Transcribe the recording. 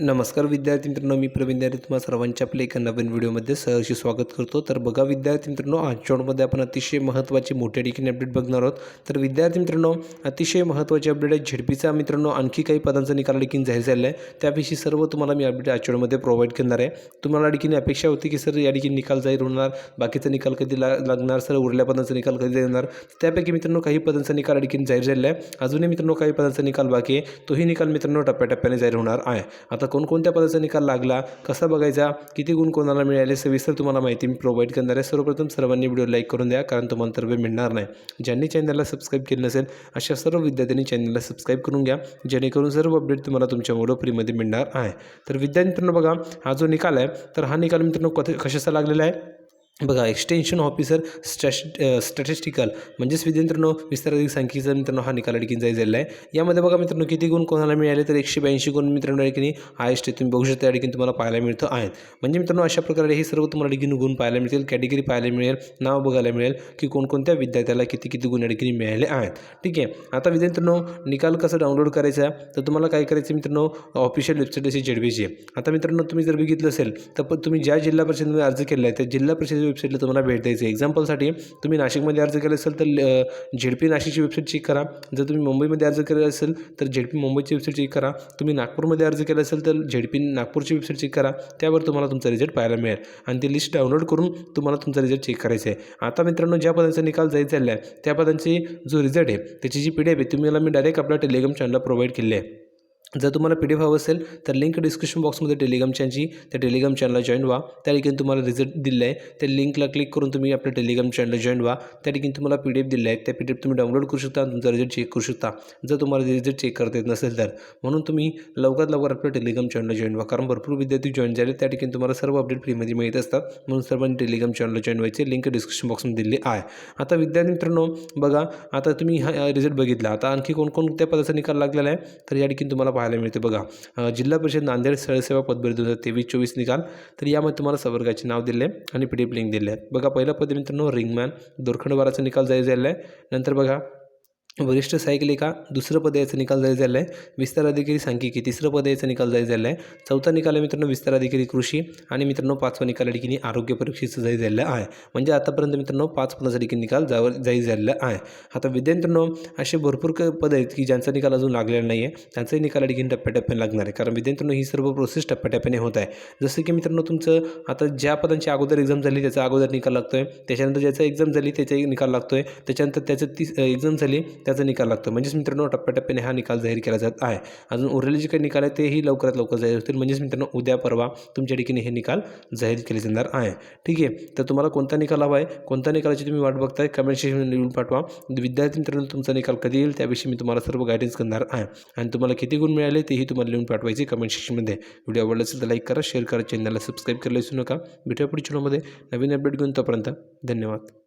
नमस्कार विद्यार्थी मित्रांनो मी प्रवीण द्यारे तुम्हा सर्वांच्या आपल्या एका नवीन व्हिडिओमध्ये सहर्षी स्वागत करतो. तर बघा विद्यार्थी मित्रांनो आजच्या आपण अतिशय महत्त्वाची मोठ्या ठिकाणी अपडेट बघणार आहोत. तर विद्यार्थी मित्रांनो अतिशय महत्त्वाचे अपडेट आहे. झेडपीचा मित्रांनो आणखी काही पदांचा निकाल देखील जाहीर झाला आहे. त्याविषयी सर्व तुम्हाला मी अपडेट आजच्या प्रोव्हाइड करणार आहे. तुम्हाला ठिकाणी अपेक्षा होती की सर या ठिकाणी निकाल जाहीर होणार. बाकीचा निकाल कधी ला लागणार? सर उरल्या पदांचा निकाल कधी येणार? त्यापैकी मित्रांनो काही पदांचा निकाल ठिकाणी जाहीर झाला आहे. अजूनही मित्रांनो काही पदांचा निकाल बाकी आहे. तोही निकाल मित्रांनो टप्प्याटप्प्याने जाहीर होणार आहे. आता आता कोणकोणत्या पदाचा निकाल लागला कसा बघायचा किती गुण कोणाला मिळाले सविस्तर तुम्हाला माहिती मी प्रोव्हाइड करणार आहे. सर्वप्रथम सर्वांनी व्हिडिओ लाईक करून द्या कारण तुम्हाला तर वेळ मिळणार नाही. ज्यांनी चॅनलला सबस्क्राईब केलं नसेल अशा सर्व विद्यार्थ्यांनी चॅनलला सबस्क्राईब करून घ्या जेणेकरून सर्व अपडेट तुम्हाला तुमच्या व्हिडिओ फ्रीमध्ये मिळणार आहे. तर विद्यार्थी मित्रांनो बघा हा जो निकाल आहे तर हा निकाल मित्रांनो कथ कशाचा लागलेला आहे? बघा एक्सटेन्शन ऑफिसर स्टॅश स्टॅटिस्टिकल म्हणजेच विद्यार्थ्यांनो विस्तारित संख्येचा मित्रांनो हा निकाल आणखी जाईल झालेला आहे. यामध्ये बघा मित्रांनो किती गुण कोणाला मिळाले तर एकशे ब्याऐंशी गुण मित्रांनो आणखी हायस्ट तुम्ही बघू शकता या तुम्हाला पाहायला मिळतं आहेत. म्हणजे मित्रांनो अशा प्रकारे हे सर्व तुम्हाला ठिकाणी गुण पाहायला मिळतील कॅटेगरी पाहायला मिळेल नाव बघायला मिळेल की कोणकोणत्या विद्यार्थ्याला किती किती गुण या मिळाले आहेत. ठीक आहे आता विद्यार्थ्यांनो निकाल कसं डाउनलोड करायचा तर तुम्हाला काय करायचं मित्रांनो ऑफिशियल वेबसाईट अशी जेडबीची आता मित्रांनो तुम्ही जर बघितलं असेल तर पण तुम्ही ज्या जिल्हा परिषदेमध्ये अर्ज केला आहे त्या जिल्हा परिषद वेबसाईटला तुम्हाला भेट द्यायची. एक्झाम्पलसाठी तुम्ही नाशिकमध्ये अर्ज केला असेल तर झेडपी नाशिकची वेबसाईट चेक करा. जर तुम्ही मुंबईमध्ये अर्ज केला असेल तर झेडपी मुंबईची वेबसाईट चेक करा. तुम्ही नागपूरमध्ये अर्ज केला असेल तर झेडपी नागपूरची वेबसाईट चेक करा. त्यावर तुम्हाला तुमचा रिझल्ट पाहायला मिळेल. आणि ती लिस्ट डाउनलोड करून तुम्हाला तुमचा रिझल्ट चेक करायचा आहे. आता मित्रांनो ज्या पदांचा निकाल जायचा चालला आहे त्या पदांची जो रिझल्ट आहे त्याची जी पी डी एफ आहे तुम्ही मला मी डायरेक्ट आपल्या टेलिग्राम चॅनलला प्रोव्हाइड केली आहे. जर तुम्हाला पी डी एफ हवं असेल तर लिंक डिस्क्रिप्शन बॉक्समध्ये टेलिग्राम चॅनलची त्या टेलिग्राम चॅनलला जॉईन व्हा. त्या ठिकाणी तुम्हाला रिझल्ट दिलं आहे. त्या लिंकला क्लिक करून तुम्ही आपल्या टेलिग्राम चॅनलला जॉईन व्हा. त्या ठिकाणी तुम्हाला पी डी एफ दिलं आहे. त्या पी डी एफ तुम्ही डाउनलोड करू शकता आणि तुमचा रिझल्ट चेक करू शकता. जर तुम्हाला रिझल्ट चेक करता येत नसेल तर. म्हणून तुम्ही लवकरात लवकर आपल्या टेलिग्राम चॅनलला जॉईन व्हा. कारण भरपूर विद्यार्थी जॉईन झाले. त्या ठिकाणी तुम्हाला सर्व अपडेट फ्रीमध्ये मिळत असतात. म्हणून सर्वांनी टेलिग्राम चॅनलला जॉईन व्हायचे. लिंक डिस्क्रिप्शन बॉक्समध्ये दिली आहे. आता विद्यार्थी मित्रांनो बघा. आता तुम्ही हा रिझल्ट बघितला. आता आणखी कोणकोणत्या पदाचा निकाल लागलेला आहे? तर या ठिकाणी तुम्हाला पाहायला मिळते. बघा जिल्हा परिषद नांदेड स्थळसेवा पदभरती दोन हजार तेवीस चोवीस निकाल. तर यामध्ये तुम्हाला सवर्गाचे नाव दिले आणि पी डी एफ लिंक दिले आहेत. बघा पहिलं पद मित्रांनो रिंगमॅन. दोरखंडवाराचा निकाल जाहीर झालेला आहे. नंतर बघा वरिष्ठ सहाय्यक दुसरं पद याचा निकाल जाहीर झाला आहे विस्तार अधिकारी सांख्यिकी तिसरं पद याचा निकाल जाहीर झाला आहे चौथा निकाल आहे मित्रांनो विस्तार अधिकारी कृषी आणि मित्रांनो पाचवा निकाल या ठिकाणी आरोग्य परीक्षेचं जाहीर झालेलं आहे. म्हणजे आतापर्यंत मित्रांनो पाच पदाचा ठिकाणी निकाल जावर जाहीर झालेला आहे. आता विद्यार्थ्यांनो असे भरपूर क पद आहेत की ज्यांचा निकाल अजून लागलेला नाही आहे त्यांचाही निकाल या ठिकाणी टप्प्याटप्प्याने लागणार आहे. कारण विद्यार्थ्यांनो ही सर्व प्रोसेस टप्प्याटप्प्याने होत आहे. जसं की मित्रांनो तुमचं आता ज्या पदांची अगोदर एक्झाम झाली त्याचा अगोदर निकाल लागतो आहे त्याच्यानंतर ज्याचा एक्झाम झाली त्याचाही निकाल लागतो आहे त्याच्यानंतर त्याचं ती एक्झाम झाली त्याचा निकाल लागतो. म्हणजेच मित्रांनो टप्प्याटप्प्याने हा निकाल जाहीर केला जात आहे. अजून उरलेले जे काही निकाल आहेत तेही लवकरात लवकर जाहीर होतील. म्हणजेच मित्रांनो उद्या परवा तुमच्या ठिकाणी हे निकाल जाहीर केले जाणार आहे. ठीक आहे? तर तुम्हाला कोणता निकाल हवा आहे? कोणत्या निकालाची तुम्ही वाट बघताय? कमेंट सेक्शन लिहून पाठवा. विद्यार्थी मित्रांनो तुमचा निकाल कधी येईल? त्याविषयी मी तुम्हाला सर्व गायडन्स करणार आहे. आणि तुम्हाला किती गुण मिळाले तेही तुम्हाला लिहून पाठवायचे कमेंट सेक्शनमध्ये. व्हिडिओ आवडला असेल तर लाईक करा शेअर करा चॅनलला सबस्क्राईब करायला विसरू नका. भेटूया पुढच्या व्हिडिओमध्ये. नवीन अपडेट घेऊन तोपर्यंत धन्यवाद.